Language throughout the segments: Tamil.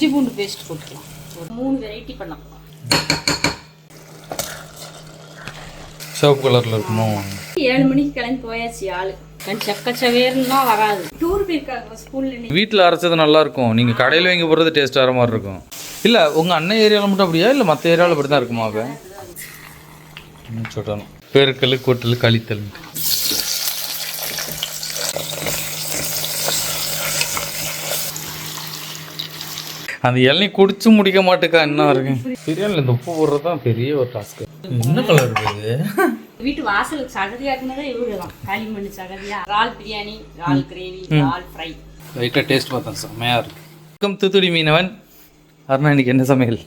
இஞ்சி பூண்டு பேஸ்ட் போட்டுக்கலாம். ஒரு மூணு வெரைட்டி பண்ணலாம். சிவப்பு கலரில் இருக்குமோ? ஏழு மணிக்கு கிளம்பி போயாச்சு ஆளு. சக்கச்சவேர்லாம் வராது. டூர் போயிருக்காங்க ஸ்கூல்ல வீட்டில் அரைச்சது நல்லா இருக்கும் நீங்கள் கடையில் வாங்கி போடுறது டேஸ்ட் வர மாதிரி இருக்கும். இல்லை உங்கள் அண்ணன் ஏரியாவில் மட்டும் அப்படியா? இல்லை மற்ற ஏரியாவில் இப்படி தான் இருக்குமா அவ சொல்லணும் பெருக்கல் கொட்டல் கழித்தல். அந்த இளநீ குடிச்சு முடிக்க மாட்டேக்கா என்ன இருக்கு? பிரியாணியில் இந்த உப்பு போடுறது தான் பெரிய ஒரு டாஸ்க் என்ன கலர் இருக்குது வீட்டு வாசலுக்கு சகதியாக்குனதே இவங்க தான் களிமண் சகதியா. இறால் பிரியாணி இறால் கிரேவி இறால் ஃப்ரை லைட்டாக டேஸ்ட் பார்த்தேன் செம்மையாக இருக்கு. வணக்கம் தூத்துடி மீனவன். அருணா இன்னைக்கு என்ன சமையல்?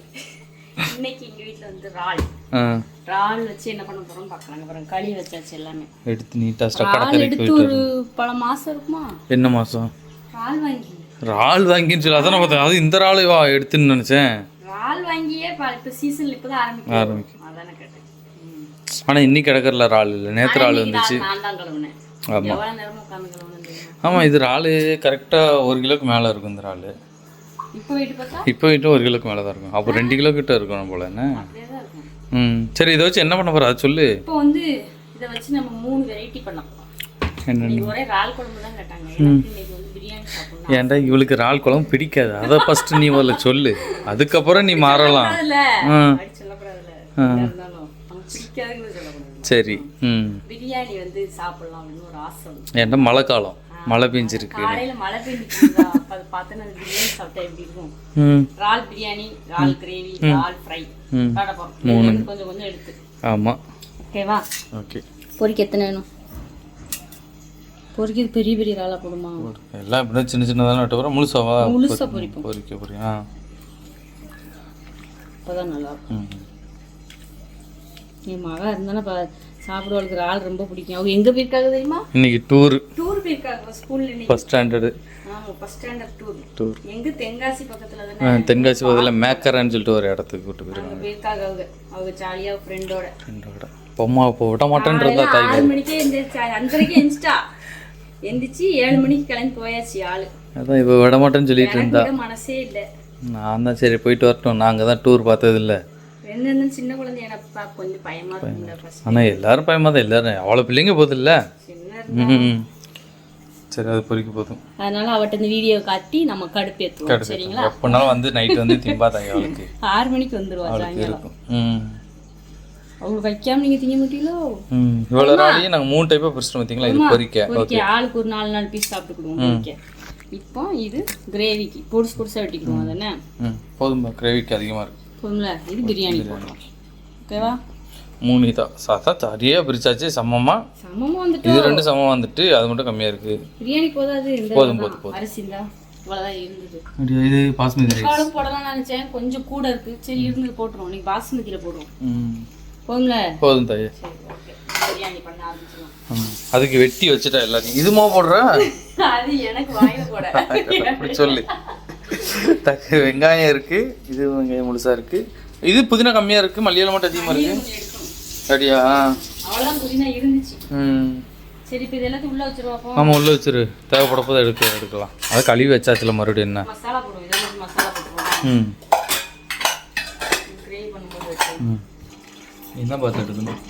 இன்னைக்கு எங்க வீட்ல வந்து இறால். ஆ. இறால் வச்சு என்ன பண்ண போறோம் பார்க்கலாங்க அப்புறம் களி வச்சாச்சு எல்லாமே. எடுத்து நீட்டாக ஸ்டக் இறால் கடற்கரைக்கு எடுத்து ஒரு பல மாசம் இருக்குமா? என்ன மாதம் இறால் வாங்கி இறால் வாங்கின்னு சொல்லி அதான் பார்த்தேன். அது இந்த இறால் வா எடுத்துன்னு நினச்சேன். இறால் வாங்கியே இப்ப சீசன்ல இப்பதான் ஆரம்பிக்கும் ஆரம்பிக்கும். அதானே கேட்டேன். ஆனால் இன்னைக்கு கிடக்கறல இறால் இல்லை. நேற்று இறால் வந்துச்சு. தான் ஆமாம் ஆமாம் இது இறால் கரெக்டாக ஒரு கிலோக்கு மேலே இருக்கும் இந்த இறால். இப்போ வெயிட் பார்த்தா? இப்போ கிட்ட ஒரு கிலோக்கு மேலே தான் இருக்கும். அப்போ ரெண்டு கிலோ கிட்ட இருக்கணும் போல என்ன? தான் ம். சரி இதை வச்சு என்ன பண்ண போகிற அது சொல்லு. இப்போ வந்து இதை வச்சு நம்ம மூணு வெரைட்டி பண்ணலாம். என்ன இன்னைக்கு ஒரே இறால் குழம்பு தான் கேட்டாங்க. ஏன்டா இவளுக்கு இறால் குழம்பு பிடிக்காது? அதை ஃபஸ்ட்டு நீ முதல்ல சொல்லு. அதுக்கப்புறம் நீ மாறலாம். சரி ம். பிரியாணி வந்து சாப்பிடலாம் அப்படின்னு ஒரு ஆசை ஏன்டா மழை காலம்? மழை பெஞ்சிருக்கு. காலையில மழை அப்ப அதை பார்த்து நான் பிரியாணி சாப்பிட்டா எப்படி இருக்கும்? ம். இறால் பிரியாணி இறால் கிரேவி இறால் ஃப்ரை. ம். காட்ட போறோம் கொஞ்சம் கொஞ்சம் எடுத்து. ஆமாம் ஓகேவா? ஓகே பொரிக்க எத்தனை வேணும்? பொரிக்கிறது பெரிய பெரிய இறாலா போடுமா? எல்லாம் இப்படி சின்ன சின்னதான வெட்ட போகிறோம் முழுசாவா முழுசா பொரிப்போம் பொரிக்க போறியா ஆ. அப்பதான் நல்லா இருக்கும். என் மகா இருந்தாலும் பா சாப்பிடுவாளுக்கு இறால் ரொம்ப பிடிக்கும். அவங்க எங்க போயிருக்காங்க தெரியுமா? இன்னைக்கு டூர். டூர் போயிருக்காங்க ஸ்கூல்ல ஃபஸ்ட் ஸ்டாண்டர்டு டூர் எங்க தென்காசி பக்கத்துல தானே? தென்காசி பகுதியில் மேக்கரன்னு சொல்லிட்டு ஒரு இடத்துக்கு கூட்டு போயிருக்காங்க. போயிருக்காங்க அவங்க. அவங்க ஜாலியா ஃப்ரெண்டோட ஃப்ரெண்டோட பொம்மா இப்போ விட மாட்டேன்றதா தாய் மணிக்கே அஞ்சரைக்கு எந்திரிச்சிட்டா. எந்திரிச்சு ஏழு மணிக்கு கிளம்பி போயாச்சு ஆளு அதான் இப்போ விட மாட்டேன்னு சொல்லிட்டு இருந்தா. மனசே இல்லை. நான் தான் சரி போயிட்டு வரட்டும். நாங்கள் தான் டூர் பார்த்ததில்ல. என்ன சின்ன குழந்தை எனப்பா கொஞ்சம் பயமா ஆனால் எல்லாரும் பயமா தான் எல்லாரும் அவ்வளோ பிள்ளைங்க ம் சரி அது பொறிக்க போதும். அதனால அவட்ட இந்த வீடியோ காட்டி நம்ம கடுப்பேத்துவோம் சரிங்களா? எப்போனாலும் வந்து நைட் வந்து திம்பா தாங்க அவளுக்கு. ஆறு மணிக்கு வந்துருவா சாயங்காலம். அவங்க வைக்காம நீங்க திங்க மாட்டீங்களோ? ம் இவ்வளோ நாளையும் நாங்கள் மூணு டைப்பாக பிரிச்சுட்டு பார்த்தீங்களா இது பொரிக்க. பொரிக்க. ஆளுக்கு ஒரு நாலு நாலு பீஸ் சாப்பிட்டுக்கிடுவோம் பொரிக்க. இப்போ இது கிரேவிக்கு பொடிசு பொடிசா வெட்டிக்கிடுவோம் அதானே ம். போதும் கிரேவிக்கு அதிகமாக இருக்கு. போதும்ல? இது பிரியாணி போடுறோம். ஓகேவா மூணு தான் சாத்தா சரியாக பிரிச்சாச்சு சமமாக சமமா வந்துட்டு? இது ரெண்டு சமமாக வந்துட்டு அது மட்டும் கம்மியாக இருக்குது பிரியாணி போதாது போதும், தான். போதும், அரிசி இருந்தா இது பாஸ்மதி போடலாம்னு நினைச்சேன். கொஞ்சம் கூட இருக்கு. சரி இருந்தது போட்டுருவோம். நீங்க பாசுமதியில போடுவோம். போதும் தாயே. அதுக்கு வெட்டி வச்சுட்டா எல்லாத்தையும். இதுமா போடுற? அது எனக்கு சொல்லு. தக்கு வெங்காயம் இருக்கு. இது வெங்காயம் முழுசா இருக்கு. இது புதினா கம்மியா இருக்கு. மல்லியெல்லாம் மட்டும் அதிகமா இருக்கு. சரியா ம். சரி இப்போ உள்ள வச்சிருவாப்போ ஆமா உள்ள வச்சிரு. தேவைப்பட போது எடுக்க எடுக்கலாம். அது கழுவி வச்சாச்சுல மறுபடியும் என்ன? மசாலா போடுவோம். இதெல்லாம் மசாலா போட்டுருவோம். ம். ம். என்ன பார்த்து எடுக்கணும்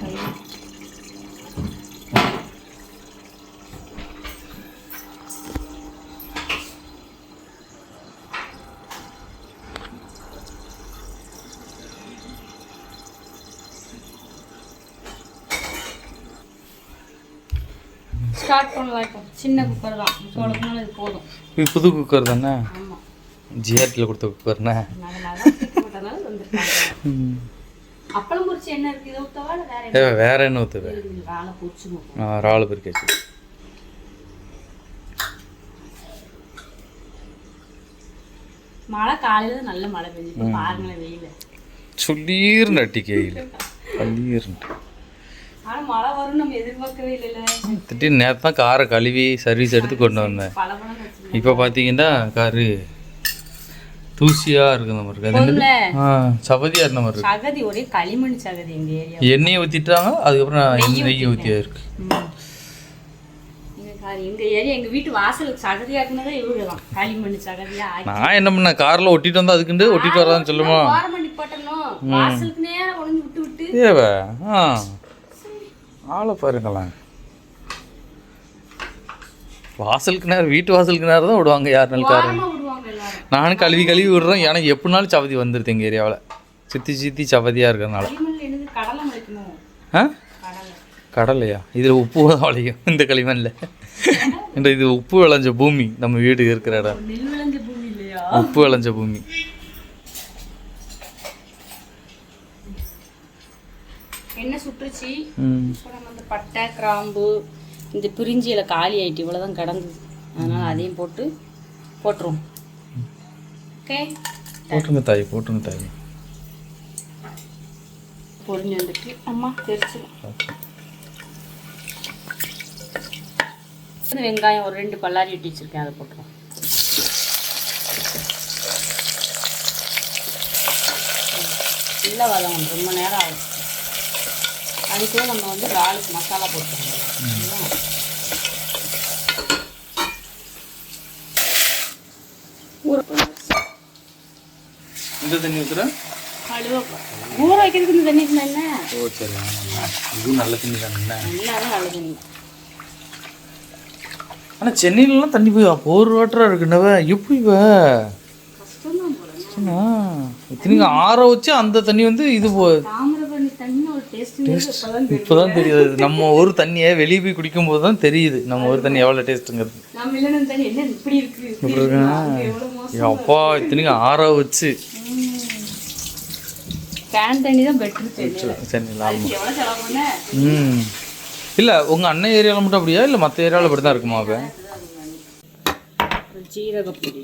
ஸ்டார்ட் பண்ணலாம் இப்போ சின்ன குக்கர் தான் சொல்லணும்னால இது போதும். இது புது குக்கர் தானே? ஆமாம் ஜிஆர்டியில் கொடுத்த குக்கர்ண்ணே அப்பளம் பொரிச்சு என்ன இருக்கு? இதை ஊற்றவா இல்லை வேற என்ன? வேற என்ன ஊற்றுவேன்? வேலை பொரிச்சுமா ராலு பிரிக்காச்சு. மழை காலையில நல்ல மழை பெஞ்சு பாருங்களேன் வெயில். சொல்லீர்னு அட்டி கேயில் பள்ளீர்னு ஆனா மழை வரும் நம்ம எதிர்பார்க்கவே இல்லைல்ல. திடீர்னு நேற்று தான் காரை கழுவி சர்வீஸ் எடுத்து கொண்டு வந்தேன். இப்போ பார்த்தீங்கன்னா காரு. தூசியாக இருக்க மாதிரி இருக்கு. சபதியாக இருந்த மாதிரி இருக்கு. சகதி ஒரே களிமண் சகதி எங்க ஏரியா எண்ணெயை ஊற்றிட்டாங்க அதுக்கப்புறம் நெய் ஊற்றியா இருக்கு. நீங்க பாரு எங்க ஏரியா எங்க வீட்டு வாசலுக்கு சகதியாக்குனதே இவங்க தான் களிமண் சகதியா ஆக்கி. நான் என்ன பண்ணேன் காரில் ஒட்டிட்டு வந்தா அதுக்குண்டு ஒட்டிட்டு வரான்னு சொல்லுமா? வாசலுக்கு விட்டு விட்டு. ஏவ ஆ. ஆளை பாருங்களேன். வாசலுக்கு நேரம் வீட்டு வாசலுக்கு நேரம் தான் விடுவாங்க யாருனாலும் கார் ஓரமா விடுவாங்க எல்லாரும் நானும் கழுவி கழுவி விடுறேன். எனக்கு எப்படினாலும் சவதி வந்துடுது எங்கள் ஏரியாவில். சுற்றி சுற்றி சவதியாக இருக்கிறதுனால. ஆ? கடலை. கடலையா? இதில் உப்பு தான் விளையும் இந்த களிமண்ணில் இந்த இது உப்பு விளைஞ்ச பூமி. நம்ம வீடு இருக்கிற இடம். உப்பு விளைஞ்ச பூமி. என்ன இப்போ நம்ம இந்த பட்டை கிராம்பு இந்த பிரிஞ்சியில காலி ஆயிட்டு இவ்வளோதான் கிடந்தது. அதனால அதையும் போட்டு போட்டுருவோம். ஓகே போட்டுங்க தாய் போட்டுங்க தாய் பொரிஞ்சு வந்துட்டு அம்மா தெரிச்சிடும் வெங்காயம் ஒரு ரெண்டு பல்லாரி வெட்டி வச்சிருக்கேன் அதை போட்டுருவோம் நல்லா வதங்கணும் ரொம்ப நேரம் ஆகும் அதுக்குள்ள நம்ம வந்து இறாலுக்கு மசாலா போட்டுருவோம் இந்த தண்ணி ஊற்றுறேன் கழுவ ஊற வைக்கிறதுக்கு இந்த தண்ணி என்ன? ஓ சரி இதுவும் நல்ல தண்ணி தானே எல்லாரும் நல்ல தண்ணி. ஆனால் சென்னையிலலாம் தண்ணி போய் ஒரு வாட்டராக இருக்குன்னவ எப்படி இத்தனைக்கு ஆற வச்சு அந்த தண்ணி வந்து இது போ தெரியும் இப்போதான் தெரியுது. நம்ம ஒரு தண்ணியை வெளியே போய் குடிக்கும் போது தான் தெரியுது நம்ம ஒரு தண்ணி எவ்வளோ டேஸ்ட்டுங்கிறது அப்பா இத்தனைக்கு ஆற வச்சு. கேன் தண்ணி தான் தெரியல சென்னையில். ம். இல்லை உங்கள் அண்ணன் ஏரியாவில் மட்டும் அப்படியா? இல்லை மற்ற ஏரியாவில் இப்படி தான் இருக்குமா அப்போ? ஜீரகப்பொடி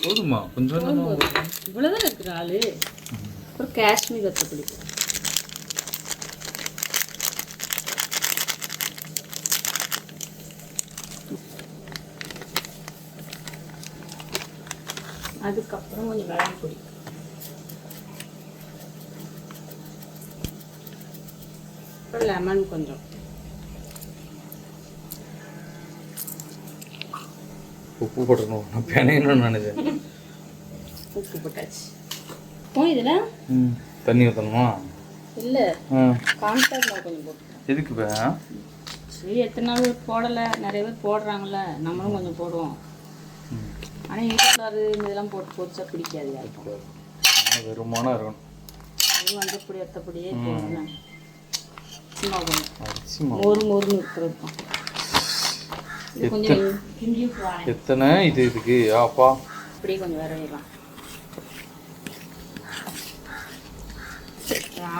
போதுமா? கொஞ்சம் இவ்வளவுதான் இருக்கிற ஆளு. அப்புறம் காஷ்மீர் கத்தப்பொடி அதுக்கப்புறம் கொஞ்சம் மிளகு பொடி அப்புறம் லெமன் கொஞ்சம். உப்பு போட்டுருணும் நான் பிணையணும்னு நினைச்சேன். உப்பு போட்டாச்சு. ஓ இதில்? தண்ணி ஊற்றணுமா இல்லை. கான்ஃபிளவர் கொஞ்சம் போட்டு எதுக்கு இப்போ? சரி எத்தனை நாள் போடலை? நிறைய பேர் போடுறாங்கல்ல. நம்மளும் கொஞ்சம் போடுவோம். ஆனால் இந்த இதெல்லாம் போட்டு பொரிச்சா பிடிக்காது யாருக்கும். வெறுமானா இருக்கணும் அது மஞ்சப்பொடி எத்தப்பொடியே போடணும் சும்மா இருக்கிறது. கிண்டி விட்டுருவாங்க எத்தனை? இது இதுக்கு. ஆப்பா. அப்படியே கொஞ்சம் வைக்கலாம்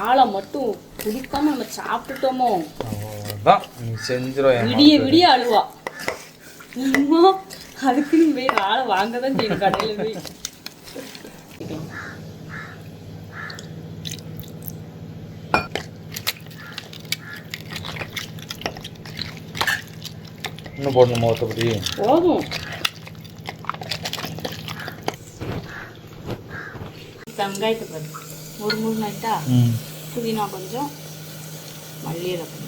ஆளை மட்டும் குடிக்காம நம்ம சாப்பிட்டுட்டோமோ? அதான் நீ செஞ்சிடும் விடிய விடிய அழுவா. அதுக்குன்னு போய் ஆளை வாங்க தான் செய்யும் கடையில போய். இன்னும் போடணுமா போதும். வெங்காயத்தை பாரு ஒரு மூணு நைட்டா புதினா கொஞ்சம் கொஞ்சம்.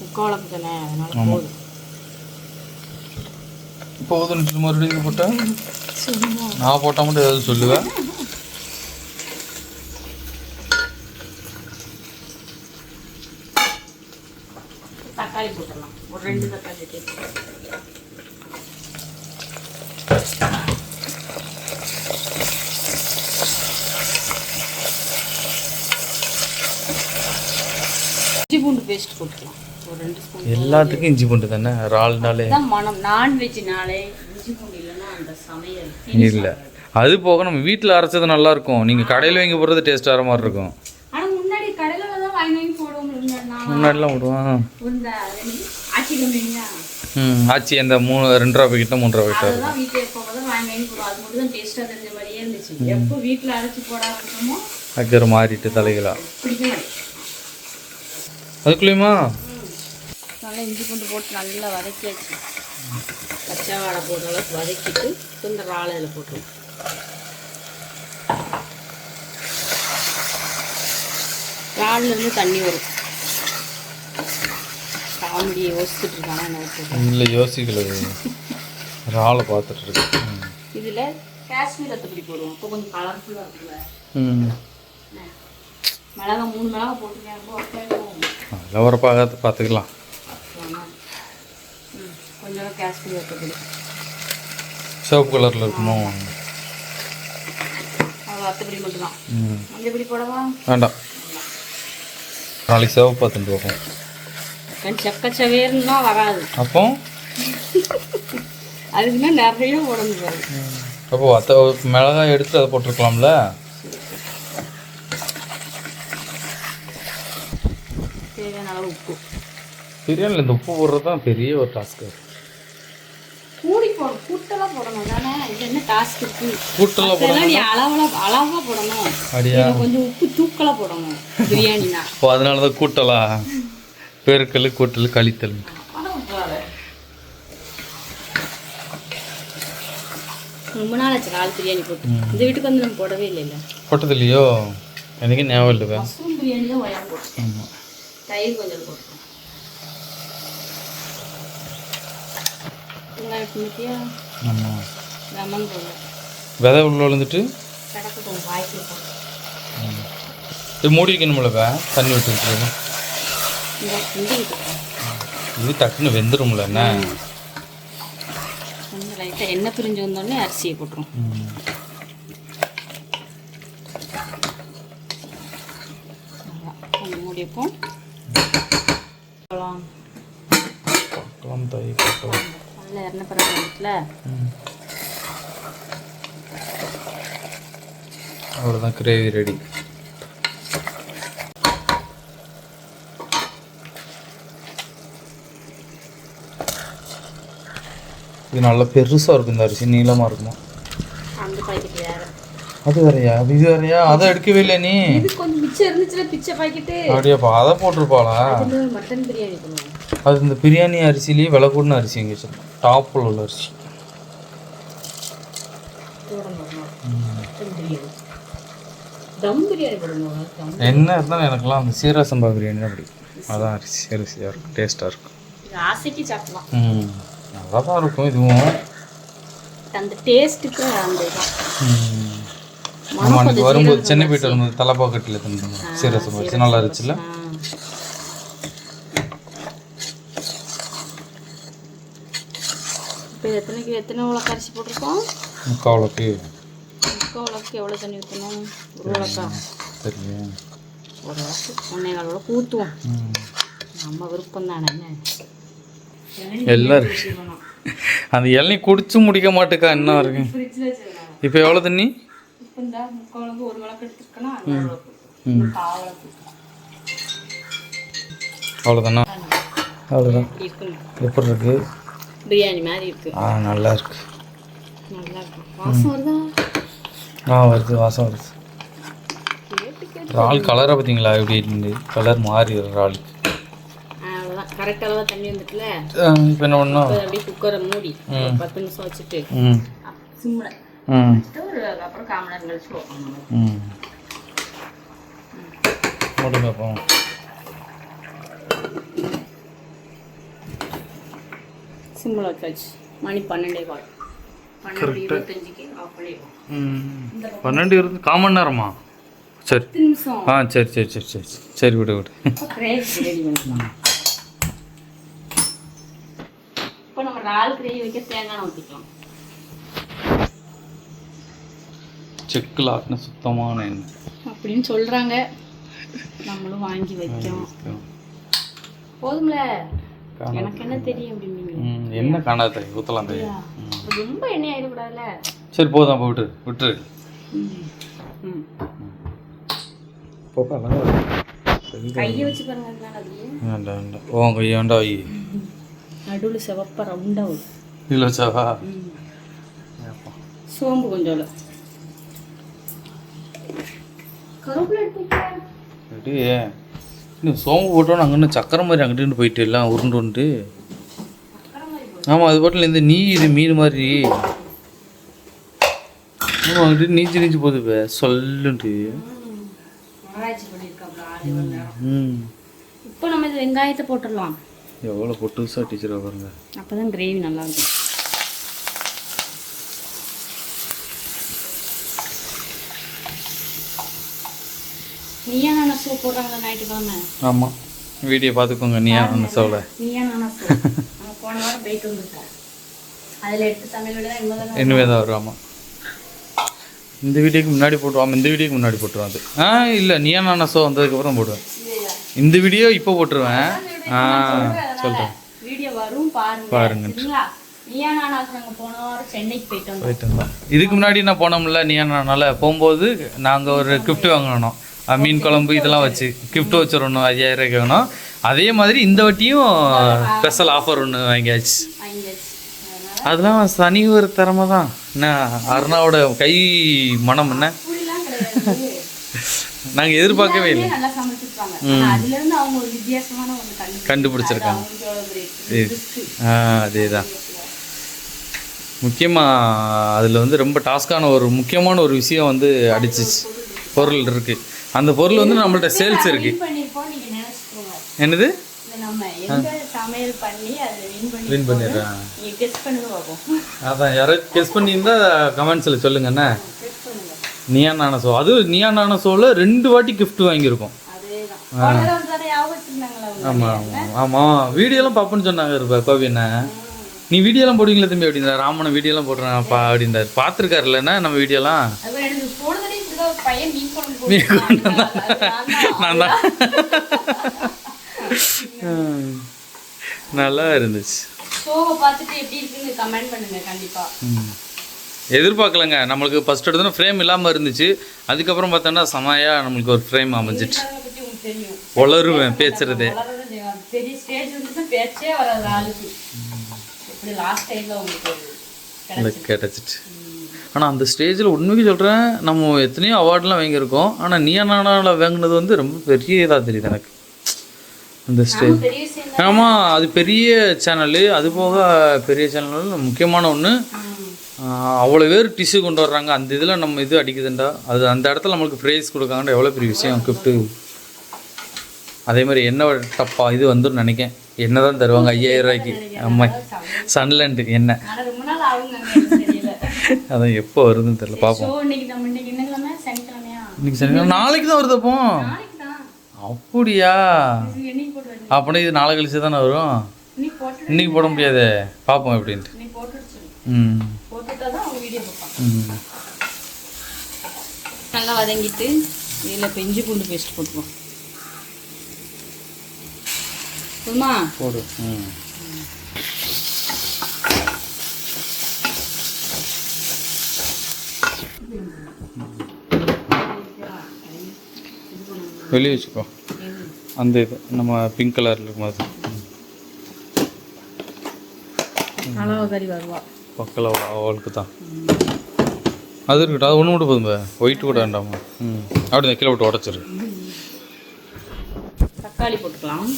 முக்காவளப்பு தானே அதனால போதும். இப்போ ஊதுன்னு மறுபடியும் போட்டேன் நான் போட்டால் மட்டும் ஏதாவது சொல்லுவேன் தக்காளி போட்டுடலாம். ஒரு ரெண்டு தக்காளி பூண்டு பேஸ்ட் போட்டுக்கலாம். எல்லாத்துக்கும் இஞ்சி பூண்டு தானே? இறால்னாலே. மனம் நான்வெஜ்னாலே இஞ்சி பூண்டு இல்லைன்னா அந்த சமையல் இல்லை. அது போக நம்ம வீட்டில் அரைச்சது நல்லா இருக்கும் நீங்கள் கடையில் வாங்கி போடுறது டேஸ்ட் வர மாதிரி இருக்கும். ஆனா முன்னாடி கடையில தான் வாங்கி வாங்கி போடுவோம். முன்னாடிலாம் இந்த ஆச்சி கம்பெனியா? ம் ஆச்சி அந்த மூணு ரெண்டு ரூபா பாக்கெட் மூணு ரூபா பாக்கெட் அதெல்லாம் வீட்டில் தான் வாங்கி வாங்கி போடுவோம். அது மட்டும் தான் டேஸ்ட்டாக தெரிஞ்ச மாதிரியே இருந்துச்சு. எப்போ வீட்டில் அரைச்சி போட ஆரம்பிச்சோமோ அக்கறை மாறிட்டு தலைகளா பிடிக்கவே அதுக்குள்ளேயுமா? நல்லா இஞ்சி பூண்டு போட்டு நல்லா வதக்கியாச்சு. பச்சை வாடை போடுற அளவுக்கு வதக்கிட்டு இந்த இறாலை இதில் போட்டுருவோம். இறால்ல இருந்து தண்ணி வரும். காமெடி யோசிச்சுட்டு இருக்கானா என்ன இல்லை யோசிக்கல. இறாலை பார்த்துட்டு இருக்கு ம். இதில் காஷ்மீர் ரத்தப்படி போடுவோம். இப்போ கொஞ்சம் கலர்ஃபுல்லாக இருக்குல்ல ம். மிளகா மூணு மிளகா போட்டுருக்கேன் ரொம்ப அப்படியே போகும் அதில் ஒரு பார்த்து பார்த்துக்கலாம். கொஞ்சம் காஷ்மீர் சிவப்பு கலரில் இருக்கணும் அது ரத்தப்படி மட்டும்தான். ம். மஞ்சப்படி போடவா? வேண்டாம். நாளைக்கு சிவப்பு பார்த்துட்டு வைப்போம் கண் செக்கச்சவேர்னா வராது. அப்போ? அதுக்குன்னா நிறைய. அப்போ அத்தை மிளகாய் எடுத்து அதை போட்டிருக்கலாம்ல? தேவையான அளவு உப்பு. பிரியாணியில் இந்த உப்பு போடுறது தான் பெரிய ஒரு டாஸ்க்கு கூடி போடணும் கூட்டெல்லாம் போடணும். தானே இது என்ன டாஸ்க் இருக்கு? கூட்டெல்லாம் போட அதெல்லாம் நீ அளவுல அளவா போடணும். அப்படியா? இதுல கொஞ்சம் உப்பு தூக்கலா போடணும் பிரியாணினா. ஓ அதனால தான் கூட்டலா? பெருக்கல் கூட்டல் கழித்தல் ரொம்ப நாள் ஆச்சு கால் பிரியாணி போட்டு. இந்த வீட்டுக்கு வந்து நம்ம போடவே இல்லைல்ல. போட்டது இல்லையோ எனக்கு ஞாபகம் இல்லை பிரியாணி தான் ஒயா தயிர் கொஞ்சம் போட்டோம் வெங்காயம் எடுத்துட்டியா ஆமாம் லெமன் போடுறேன் விதை உள்ள விழுந்துட்டு? இது மூடி வைக்கணும்லப்ப தண்ணி விட்டு வைக்கிறது. இது டக்குன்னு வெந்துரும்ல என்ன? லைட்டாக எண்ணெய் பிரிஞ்சு வந்தோடனே அரிசியை போட்டுரும். ம். கொஞ்சம் மூடி வைப்போம். போகலாம் பார்க்கலாம் தாய் பார்க்கலாம். பரவாயில்ல வந்துட்டுல ம். அவ்வளோதான் கிரேவி ரெடி இது நல்லா பெருசாக இருக்கும் இந்த அரிசி நீளமாக இருக்குமா? அது வேறையா? இது வேறையா? அதை எடுக்கவே இல்லை நீ? கொஞ்சம் மிச்சம் இருந்துச்சுல பிச்சை பாக்கெட்டு அப்படியாப்பா அதை போட்டிருப்பாளா? மட்டன் பிரியாணி அது இந்த பிரியாணி அரிசிலேயே விலை கூடின அரிசி எங்கே வச்சிருக்கோம் டாப்பில் உள்ள அரிசி. என்ன இருந்தாலும் எனக்கெல்லாம் அந்த சீரக சம்பா பிரியாணி தான் பிடிக்கும். அதான் அரிசி அரிசியாக இருக்கும் டேஸ்ட்டாக இருக்கும். இது ஆசைக்கு சாப்பிடலாம். ம் நல்லா தான் இருக்கும் இதுவும். அந்த டேஸ்ட்டுக்கு அந்த இதான் ம். நம்ம அன்னைக்கு வரும்போது சென்னை போயிட்டு வரும்போது தலைப்பாக்கட்டில் தந்தோம் சீரக சம்பா அரிசி நல்லா இருந்துச்சுல்ல? இப்போ எத்தனைக்கு எத்தனை உலக்க அரிசி போட்டிருக்கோம்? முக்காவளுக்கு முக்கால் உலக்கு எவ்வளோ தண்ணி ஊற்றணும்? ஒரு உலக்கா? தெரியல ஒரு உலக்கு. ஒன்றே கால் உலக்கு ஊற்றுவோம். நம்ம விருப்பம் தானே என்ன எல்லாரும் அந்த இளநீ குடிச்சு முடிக்க மாட்டேக்கா என்ன இருக்கு. இப்போ எவ்வளோ தண்ணி? முக்கால் உலக்கு உலக்கு உலக்கு. அவ்வளோதானா அவ்வளோதான் எப்படி இருக்கு? பிரியாணி மாதிரி இருக்கு. ஆ நல்லா இருக்கு. நல்லா இருக்கும் வாசம் வருதா? ஆ வருது வாசம் வருது. இறால் கலரை பார்த்தீங்களா? எப்படி இருந்து? கலர் மாறி இறால். அவ்வளோதான் கரெக்ட் அளவாக தண்ணி வந்துட்டுல? இப்போ என்ன பண்ணோம் அப்படியே குக்கரை மூடி பத்து நிமிஷம் வச்சுட்டு ம். சிம்மில். அப்புறம் நேரம் கழிச்சு வைப்போம் ம். மூடுங்க சிம்மில் வச்சாச்சு மணி பன்னெண்டே கால். பன்னெண்டு இருபத்தஞ்சுக்கு ஆஃப் பண்ணிடுவோம் ம் பன்னெண்டு இருந்து காமன் நேரமா? சரி. ஆ சரி சரி சரி சரி சரி. விடு விடு. இப்போ நம்ம இறால் கிரேவி வைக்க தேங்காய் ஊற்றிக்கலாம் செக்கில் ஆட்டின சுத்தமான எண்ணெய். அப்படின்னு சொல்கிறாங்க நம்மளும் வாங்கி வைக்கோம் போதும்ல? எனக்கு என்ன தெரியும் அப்படின்னு என்ன காணாத ஊற்றலாம் தெரியும் ரொம்ப எண்ணெய் ஆயிடக்கூடாதுல்ல? சரி போதும் விட்டு விட்டுரு ம் ம். போக கையை வச்சு பாருங்க வேண்டாம் வேண்டாம். ஓ கையாண்டா வை நடுவில் செவப்பா ரவுண்டாக வரும். இதில் வச்சாவா? சோம்பு கொஞ்சம். கருவேப்பிலை இன்னும் சோம்பு போட்டோன்னு அங்கே சக்கரை மாதிரி அங்கிட்டு போயிட்டு எல்லாம் உருண்டு உண்டு ஆமாம் அது பாட்டில் இந்த நீ இது மீன் மாதிரி. ஆமாம் அங்கிட்டு நீச்சு நீச்சு போகுது பே சொல்லுண்டு ஆராய்ச்சி பண்ணியிருக்காப்ல இவ்வளோ நேரம் ம். இப்போ நம்ம இது வெங்காயத்தை போட்டுடலாம். எவ்வளோ பொட்டுசா டீச்சரை பாருங்க. அப்போ தான் கிரேவி நல்லா இருக்கும். நீயா நானா சூப் போடுறாங்களா ஞாயிற்றுக்கிழமை? ஆமாம் வீடியோ பார்த்துக்கோங்க நீயா அந்த சோலை நீயா நானா போன வாரம் போயிட்டு வந்துருக்கோம் அதில் எடுத்து சமையல் விட தான் இவ்வளோ இனிமே தான் வரும் ஆமாம் இந்த வீடியோக்கு முன்னாடி போட்டுருவோம் இந்த வீடியோக்கு முன்னாடி போட்டுருவோம் அது ஆ இல்லை நீயா நானா ஷோ வந்ததுக்கப்புறம் போடுவேன். இந்த வீடியோ இப்போ போட்டுருவேன். ஆ சொல்கிறேன் வீடியோ வரும் பாருங்க. பாருங்க. இதுக்கு முன்னாடி நான் போனோம்ல நீயா நானால? போகும்போது நாங்கள் ஒரு gift வாங்கணும். மீன் குழம்பு இதெல்லாம் வச்சு gift வச்சிடணும் ஐயாயிரம் ரூபாய்க்கு வேணும். அதே மாதிரி இந்த வாட்டியும் ஸ்பெஷல் ஆஃபர் ஒன்று வாங்கியாச்சு. அதெல்லாம் சனி ஒரு திறமை தான். என்ன அருணாவோட கை மனம் என்ன? நாங்கள் எதிர்பார்க்கவே இல்லை. கண்டுபிடிச்சிருக்காங்க. அதே தான் முக்கியமாக அதில் வந்து ரொம்ப டாஸ்கான ஒரு முக்கியமான ஒரு விஷயம் வந்து அடிச்சிச்சு. பொருள் இருக்குது அந்த பொருள் வந்து நம்மள்ட்ட சேல்ஸ் இருக்குது என்னது? இல்ல நம்ம எங்க சமையல் பண்ணி அதுல வின் பண்ணி வின் பண்ணிடுறேன் அதான் யாராவது கெஸ் பண்ணியிருந்தா கமெண்ட்ஸில் சொல்லுங்கண்ணே கெஸ் பண்ணுங்க. நியா நான ஷோ அது நியா நான ஷோவில் ரெண்டு வாட்டி gift வாங்கியிருக்கோம்? ஆமாம் ஆமாம் ஆமாம் வீடியோலாம் பார்ப்பேன்னு சொன்னாங்க இருப்பா என்ன? நீ வீடியோலாம் போடுவீங்களா தம்பி அப்படின்னா ராமனை வீடியோலாம் போடுறேன்ப்பா அப்படின்றாரு. பார்த்துருக்காருல்லண்ணா நம்ம வீடியோலாம் நான் தான். நல்லா இருந்துச்சு. ஷோவை பார்த்துட்டு எப்படி இருக்குன்னு கமெண்ட் பண்ணுங்க கண்டிப்பா. ம். எதிர்பார்க்கலங்க. நம்மளுக்கு ஃபர்ஸ்ட் எடுத்தோன்னா ஃப்ரேம் இல்லாமல் இருந்துச்சு. அதுக்கப்புறம் பார்த்தோன்னா செமையா நம்மளுக்கு ஒரு ஃப்ரேம் தெரியும். வளருவேன் பேசுறதே. பெரிய ஸ்டேஜ் வந்து பேச்சே வராது ஆளுக்கு. எப்படி லாஸ்ட் டைம்ல உங்களுக்கு இல்லை கிடச்சிட்டு ஆனால் அந்த ஸ்டேஜில் உண்மைக்கு சொல்கிறேன் நம்ம எத்தனையோ அவார்ட்லாம் வாங்கியிருக்கோம். ஆனால் நீ நானால வாங்கினது வந்து ரொம்ப பெரிய இதாக தெரியுது எனக்கு. அந்த ஸ்டேஜ். ஆமாம் அது பெரிய சேனலு அது போக பெரிய சேனல் முக்கியமான ஒன்று. அவ்வளோ பேர் டிஷ்யூ கொண்டு வர்றாங்க. அந்த இதில் நம்ம இது அடிக்குதுண்டா. அது அந்த இடத்துல நம்மளுக்கு ப்ரைஸ் கொடுக்காங்கடா எவ்வளோ பெரிய விஷயம் கிஃப்ட்டு அதே மாதிரி என்ன டப்பா இது வந்துடும் நினைக்கேன் என்ன தான் தருவாங்க? ஐயாயிரம் ரூபாய்க்கு ஆமாம் சன்லேண்டு என்ன? அதான் எப்போ வருதுன்னு தெரியல பார்ப்போம் இன்னைக்கு நம்ம இன்னைக்கு என்ன கிழமை சனிக்கிழமையா? இன்னைக்கு சரி நாளைக்கு தான் வருது அப்போ. அப்படியா? அப்படின்னா இது நாளை கழிச்சு தானே வரும்? இன்னைக்கு போட முடியாது. பார்ப்போம் எப்படின்ட்டு. ம். நல்லா வதங்கிட்டு இதில் இப்போ இஞ்சி பூண்டு பேஸ்ட் போதுமா? போடு. ம். வெளியே வச்சுக்கோ. அந்த இது நம்ம பிங்க் கலரில் இருக்கும் அது. பக்கத்தில் அவளுக்கு தான். அது இருக்கட்டும் அது ஒன்று மட்டும் போதும் ஒயிட் கூட வேண்டாமா? ம். அப்படி இந்த கீழே விட்டு உடச்சிரு. தக்காளி போட்டுக்கலாம்.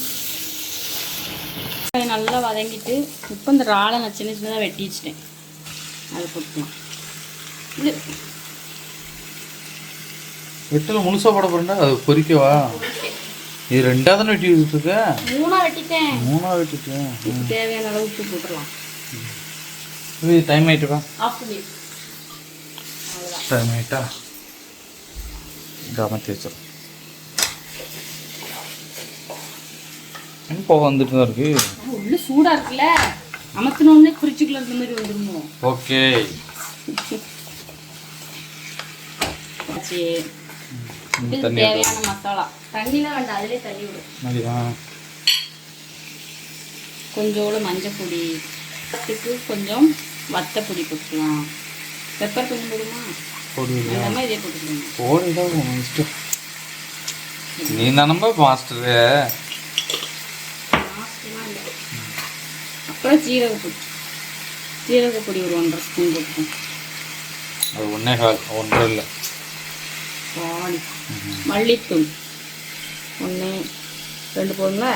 தக்காளி நல்லா வதங்கிட்டு இப்போ இந்த ராளை நான் சின்ன சின்னதாக வெட்டி வச்சிட்டேன். அதை போட்டுக்கலாம். இது. வெட்டில் முழுசாக போட போறேன்டா? அது பொரிக்கவா இது ரெண்டாவது தானே வெட்டி வச்சுருக்க? மூணா வெட்டிட்டேன். மூணாக வெட்டிட்டேன். தேவையான அளவு உப்பு போட்டுடலாம். இது டைம் பண்ணி டைம் ஆயிட்டா? கவனத்தி வச்சிடும் போக வந்துட்டு தான் இருக்கு? உள்ள சூடாக இருக்குல்ல. அமர்த்தினோடனே குறிச்சிக்குள்ள இருந்த மாதிரி வந்துருமோ ஓகே சரி. தேவையான மசாலா. தண்ணிலாம் வேண்டாம் அதிலே தண்ணி விடும் கொஞ்சோடு மஞ்சள் பொடி. கொஞ்சம் வத்தப்பொடி போட்டுக்கலாம். பெப்பர் கொஞ்சம் போடுமா? போடு மாதிரி இதே போட்டுக்கலாம் போடு இஷ்டம். நீ தானம்பா மாஸ்டரு? மாஸ்டர்லாம் இல்லை. அப்புறம் ஜீரகப்பொடி ஜீரகப்பொடி ஒரு ஒன்றரை ஸ்பூன் போட்டுக்கோம் அது ஒன்றே கால் ஒன்றரை இல்லை. பாடி மல்லித்தூள். ஒன்று ரெண்டு போடுங்களா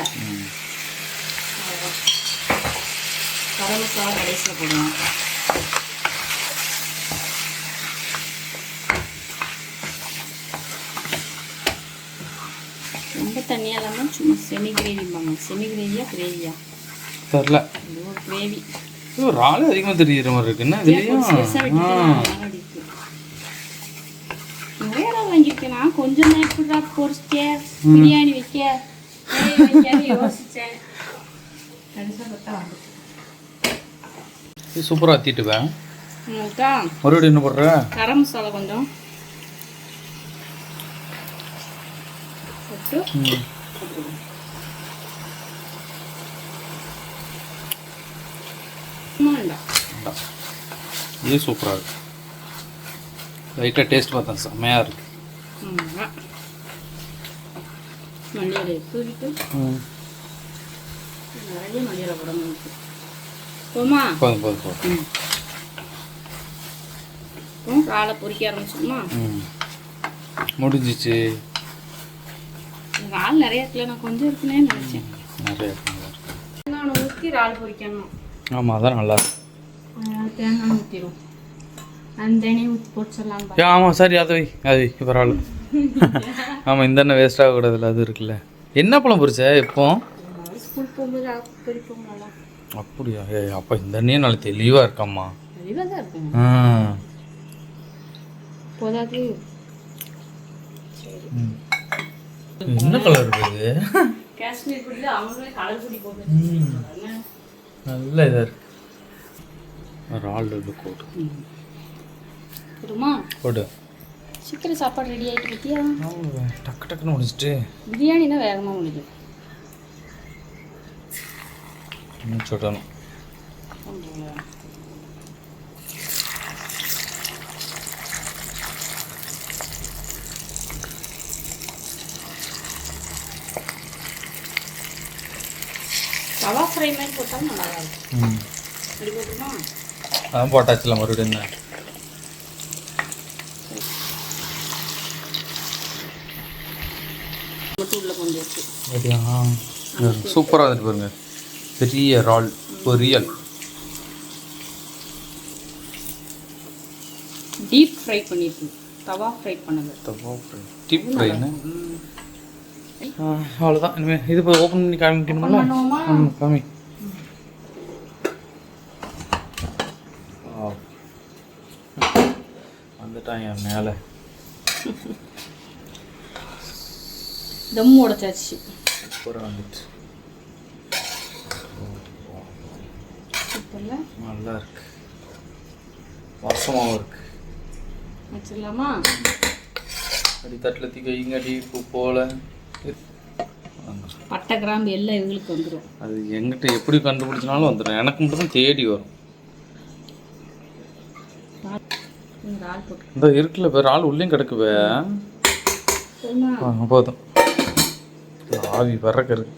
மசாலா கடைசியில் போடலாம் தண்ணியாக இல்லாமல் சும்மா செமி கிரேவிம்பாங்க செமி கிரேவியா கிரேவியா தெரில. ஒரு கிரேவி ஐயோ இறால் அதிகமாக தெரியுற மாதிரி இருக்கு. என்ன இதுலேயும் பெருசாக வெட்டிட்டு இருக்கு நிறைய இடம் வாங்கியிருக்கேன் நான் கொஞ்சம் தான் எப்படிடா பொரிச்சிக்க பிரியாணி வைக்க யோசிச்சேன். சூப்பராக அத்திட்டுவேன் மறுபடியும் என்ன பண்ணுற கரம் மசாலா கொஞ்சம். போட்டு. இது சூப்பராக இருக்கு. லைட்டாக டேஸ்ட் பார்த்தேன் செம்மையாக இருக்கு. ஆமாம் மல்லியலை தூக்கிட்டு நிறைய மல்லியலை போடணும். போமா போதும் போதும் போதும். இறாலை பொரிக்க ஆரம்பிச்சோமா முடிஞ்சிச்சு. இறால் நிறைய இருக்குல்ல நான் கொஞ்சம் இருக்குன்னே நினச்சேன். நிறைய. நான் ஊற்றி இறால் பொரிக்கணும் ஆமாம் அதான் நல்லா தேங்காய் ஊற்றிடும் அந்த எண்ணெய் ஊற்றி போட்டுடலாம் ஏ ஆமாம் சரி அது வை அது வை பரவாயில்ல ஆமாம் இந்த எண்ணெய் வேஸ்ட் ஆகக்கூடாதுல்ல அது இருக்குல்ல. என்ன பழம் பொரிச்ச இப்போ அப்படியா? ஏ அப்போ இந்த எண்ணெயே நல்லா தெளிவாக இருக்காம்மா. என்ன கலர் இருக்குது நல்ல இதாக இருக்கு. இது போட்டு. போதுமா போடு. சீக்கிரம் சாப்பாடு ரெடி ஆகிட்டு பற்றியா டக்கு டக்குன்னு முடிச்சிட்டு பிரியாணினா வேகமாக முடியும் இன்னும் சுடணும். தவா ஃப்ரை மாதிரி போட்டாலும் நல்லா இருக்கும். போட்டாச்சுல மறுபடியும் என்ன? மட்டும் உள்ள கொஞ்சம் இருக்கு. சரியா சூப்பராக வந்துட்டு பாருங்க. பெரிய இறால் பொரியல். டீப் ஃப்ரை பண்ணிருக்கு தவா ஃப்ரை பண்ணது டிப் ஃப்ரைன்னு அவ்வளோதான் இனிமேல் இது இப்போ ஓப்பன் பண்ணி காமிக்கணுமில்ல பண்ணுவோமா? ம் காமி. வந்துட்டாங்க மேலே. தம் உடைச்சாச்சு நல்லா இருக்கு வாசமாகவும் இருக்கு வச்சிடலாமா அடி தட்டில் தீ கைங்க அடி பூ போல பட்டை கிராம்பு எல்லாம் இவங்களுக்கு வந்துடும் அது எங்கிட்ட எப்படி கண்டுபிடிச்சினாலும் வந்துடும் எனக்கு மட்டும் தான் தேடி வரும் இந்த இருக்குல்ல வேறு ஆள் உள்ளேயும் கிடக்குவே போதும் ஆவி வர்றக்கு இருக்கு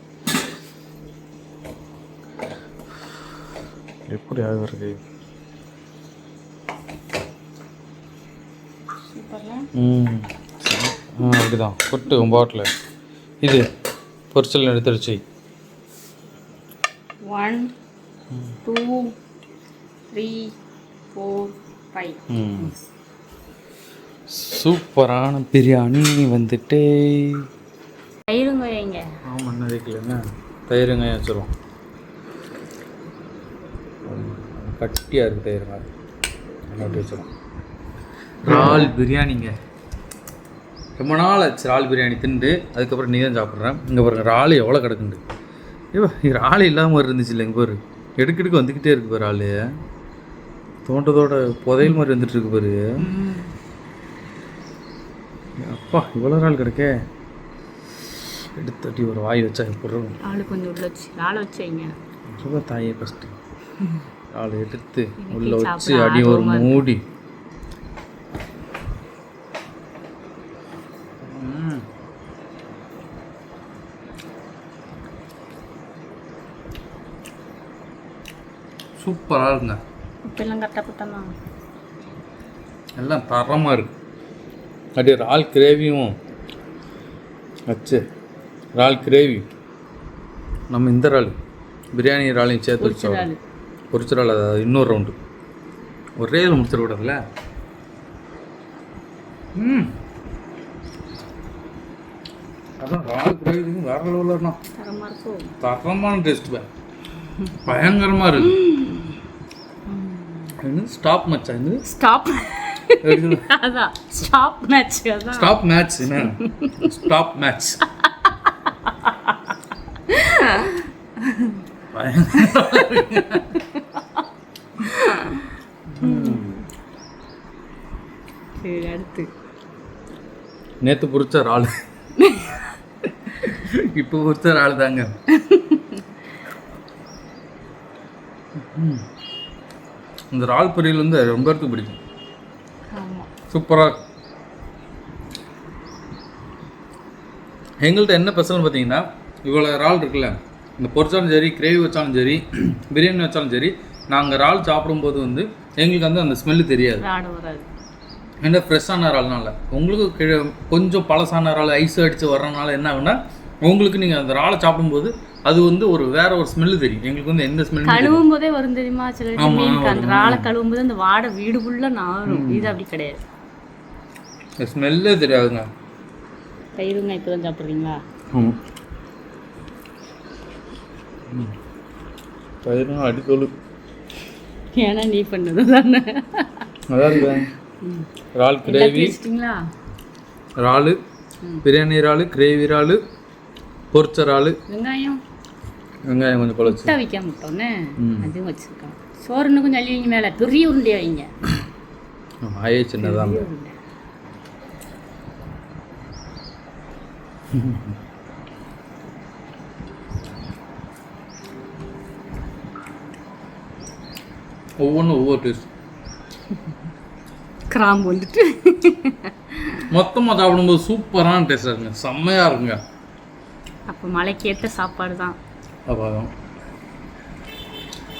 எப்படி ஆவி சூப்பர்ல. ம். ஆ அப்படிதான். கொட்டு உன் பாட்டில். இது பொரிச்சல் எடுத்துருச்சு one two three four five ம். சூப்பரான பிரியாணி வந்துட்டே. ஆமாம் என்ன வைக்கலங்க தயிருங்க வச்சுருவோம் கட்டியாக இருக்குது தயிருங்க அப்படி வச்சிடும் இறால் பிரியாணிங்க. ரொம்ப நாள் ஆச்சு இறால் பிரியாணி திண்டு அதுக்கப்புறம் நீ தான் சாப்பிட்றேன் இங்கே பாருங்க இறால் எவ்வளோ கிடக்குண்டு. ஐயோ இறால் இல்லாமல் இருந்துச்சு இல்லை இங்கே பாரு எடுக்கெடுக்கு வந்துக்கிட்டே இருக்கு பாரு ஆள் தோண்டதோட புதையல் மாதிரி வந்துட்டு இருக்கு பாரு. அப்பா இவ்வளோ நாள் கிடக்கே. எடுத்தட்டி ஒரு வாய் வச்சா இருக்கும் ஆளு கொஞ்சம் உள்ள வச்சு ஆளை வச்சு வைங்க சுக தாயே ஃபஸ்ட்டு ஆள் எடுத்து உள்ள வச்சு அடி ஒரு. மூடி. சூப்பராக இருக்குங்க. உப்பெல்லாம் கரெக்டாக போட்டோமா? எல்லாம் தரமாக இருக்கு. அப்படியே இறால் கிரேவியும் வச்சு இறால் கிரேவி. நம்ம இந்த இறால் பிரியாணி இறாலையும் சேர்த்து வச்சோம் இறாலு. பொரிச்ச இறால் அது இன்னொரு ரவுண்டு ஒரே இதில் முடிச்சிடக்கூடாதுல்ல ம். அதான் ரால் கிரேவி வேற லெவலில் இருக்கும் தரமான டேஸ்ட் பே பயங்கரமாக இருக்கு. ஸ்டாப் மச்சா இது? ஸ்டாப் அதான். ஸ்டாப் மேட்ச் ஸ்டாப் மேட்ச் என்ன? ஸ்டாப் மேட்ச் சரி அடுத்து. நேற்று பொரிச்ச இறால். இப்போ பொரிச்ச இறால் தாங்க. இந்த இறால் பொரியல் வந்து ரொம்ப பேருக்கு பிடிக்கும். சூப்பராக எங்கள்கிட்ட என்ன ஸ்பெஷல்னு பார்த்தீங்கன்னா இவ்வளோ இறால் இருக்குல்ல இந்த பொரிச்சாலும் சரி கிரேவி வச்சாலும் சரி பிரியாணி வச்சாலும் சரி நாங்கள் இறால் சாப்பிடும்போது வந்து எங்களுக்கு வந்து அந்த ஸ்மெல்லு தெரியாது. ஏன்னா ஃப்ரெஷ்ஷான இறால்னால? உங்களுக்கு கீழே- கொஞ்சம் பழசான இறால் ஐஸ் அடித்து வர்றதுனால என்ன ஆகுனா உங்களுக்கு நீங்கள் அந்த இறாலை சாப்பிடும்போது அது வந்து ஒரு வேற ஒரு ஸ்மெல்லு தெரியும். எங்களுக்கு வந்து எந்த ஸ்மெல்லு கழுவும் போதே வரும் தெரியுமா? சில மீனுக்கு அந்த ராளை கழுவும் போது அந்த வாடை வீடு ஃபுல்லாக நாரும். இது அப்படி கிடையாது. ஸ்மெல்லே தெரியாதுங்க. தயிருங்க இப்போ தான் சாப்பிட்றீங்களா? பயிரும் அடித்தொழு ஏன்னா நீ பண்ணது தானே. அதாவது இறால் கிரேவி. இறால் பிரியாணி இறால் கிரேவி இறால் பொரிச்ச இறால். வெங்காயம்? வெங்காயம் கொஞ்சம் குழச்சி முட்டை வைக்க முட்டோன்னு அதுவும் வச்சுருக்கோம். சோறு இன்னும் கொஞ்சம் அள்ளி வைங்க மேலே. பெரிய உருண்டையா வைங்க. ஆயே சின்னதான் ஒவ்வொன்றும் ஒவ்வொரு டேஸ்ட் கிராம்பு வந்துட்டு. மொத்தமாக சாப்பிடும்போது சூப்பரான டேஸ்ட்டாக இருக்குங்க. செம்மையாக இருக்குங்க. அப்போ மலைக்கு ஏற்ற சாப்பாடு தான். அப்போ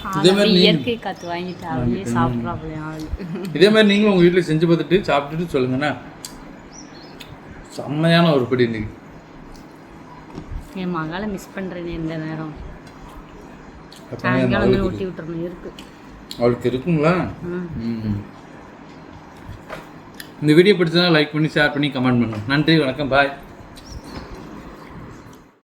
ஆள் அப்படியே இயற்கை காற்று வாங்கிட்டு ஆள். இதே மாதிரி நீங்களும் உங்கள் வீட்டில் செஞ்சு பார்த்துட்டு சாப்பிட்டுட்டு சொல்லுங்கண்ணா. செம்மையான ஒரு படி இன்னைக்கு. என் மகளை மிஸ் பண்ணுறேன் இந்த நேரம். சாயங்காலம் ஊட்டி விட்டுறணும் இருக்கு. அவளுக்கு இருக்குங்களா. இந்த வீடியோ பிடிச்சதா லைக் பண்ணி ஷேர் பண்ணி கமெண்ட் பண்ணுங்க நன்றி வணக்கம் பாய்